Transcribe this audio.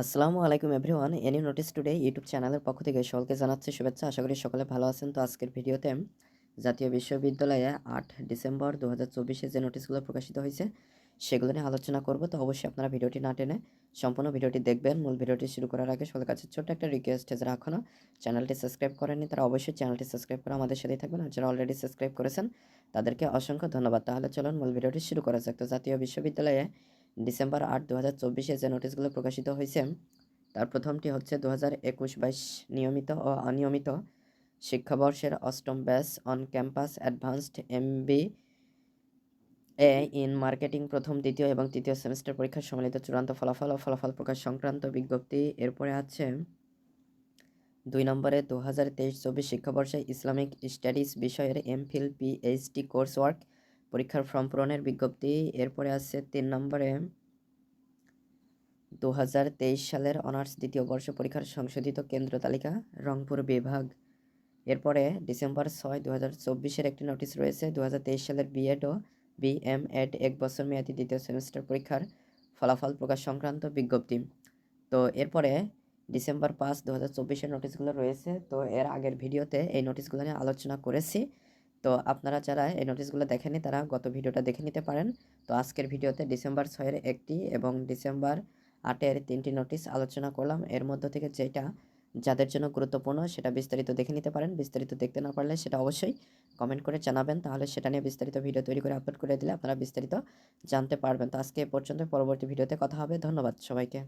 আসসালামু আলাইকুম everyone any notice today YouTube চ্যানেলের পক্ষ থেকে সকলকে জানাচ্ছি শুভেচ্ছা। আশা করি সকলে ভালো আছেন। তো আজকের ভিডিওতে জাতীয় বিশ্ববিদ্যালয়ে আট ডিসেম্বর দু হাজার চব্বিশে যে নোটিশগুলো প্রকাশিত হয়েছে, সেগুলো নিয়ে আলোচনা করব। তো অবশ্যই আপনারা ভিডিওটি না টেনে সম্পূর্ণ ভিডিওটি দেখবেন। মূল ভিডিওটি শুরু করার আগে সকলের কাছে ছোট্ট একটা রিকোয়েস্ট যারা এখনও চ্যানেলটি সাবস্ক্রাইব করেননি তারা অবশ্যই চ্যানেলটি সাবস্ক্রাইব করে আমাদের সাথেই থাকবেন। আর যারা অলরেডি সাবস্ক্রাইব করেছেন, তাদেরকে অসংখ্য ধন্যবাদ। তাহলে চলুন মূল ভিডিওটি শুরু করা যাক। তো জাতীয় বিশ্ববিদ্যালয়ে ডিসেম্বর আট দু হাজার চব্বিশে যে নোটিশগুলো প্রকাশিত হয়েছে, তার প্রথমটি হচ্ছে দু হাজার একুশ বাইশ নিয়মিত ও অনিয়মিত শিক্ষাবর্ষের অষ্টম batch on campus advanced MBA in marketing প্রথম, দ্বিতীয় এবং তৃতীয় সেমিস্টার পরীক্ষার সম্মিলিত চূড়ান্ত ফলাফল ও ফলাফল প্রকাশ সংক্রান্ত বিজ্ঞপ্তি। এরপরে আছে দুই নম্বরে দু হাজার তেইশ, চব্বিশ শিক্ষাবর্ষে ইসলামিক স্টাডিজ বিষয়ের এমফিল পিএইচডি কোর্স ওয়ার্ক পরীক্ষার ফর্ম পূরণের বিজ্ঞপ্তি। এরপরে আছে তিন নম্বরে দু হাজার তেইশ সালের অনার্স দ্বিতীয় বর্ষ পরীক্ষার সংশোধিত কেন্দ্র তালিকা, রংপুর বিভাগ। এরপরে ডিসেম্বর ছয় দু হাজার চব্বিশের একটি নোটিশ রয়েছে দু হাজার তেইশ সালের বিএড ও বিএম এড এক বছর মেয়াদী দ্বিতীয় সেমিস্টার পরীক্ষার ফলাফল প্রকাশ সংক্রান্ত বিজ্ঞপ্তি। তো এরপরে ডিসেম্বর পাঁচ দু হাজার চব্বিশের নোটিশগুলো রয়েছে, তো এর আগের ভিডিওতে এই নোটিশগুলো নিয়ে আলোচনা করেছি। তো আপনারা যারা এই নোটিশগুলো দেখেনি তারা গত ভিডিওটা দেখে নিতে পারেন। তো আজকের ভিডিওতে ডিসেম্বর ছয়ের একটি এবং ডিসেম্বর আটের তিনটি নোটিশ আলোচনা করলাম। এর মধ্য থেকে যেটা যাদের জন্য গুরুত্বপূর্ণ, সেটা বিস্তারিত দেখে নিতে পারেন। বিস্তারিত দেখতে না পারলে সেটা অবশ্যই কমেন্ট করে জানাবেন। তাহলে সেটা নিয়ে বিস্তারিত ভিডিও তৈরি করে আপলোড করে দিলে আপনারা বিস্তারিত জানতে পারবেন। তো আজকে এ পর্যন্ত পরবর্তী ভিডিওতে কথা হবে। ধন্যবাদ সবাইকে।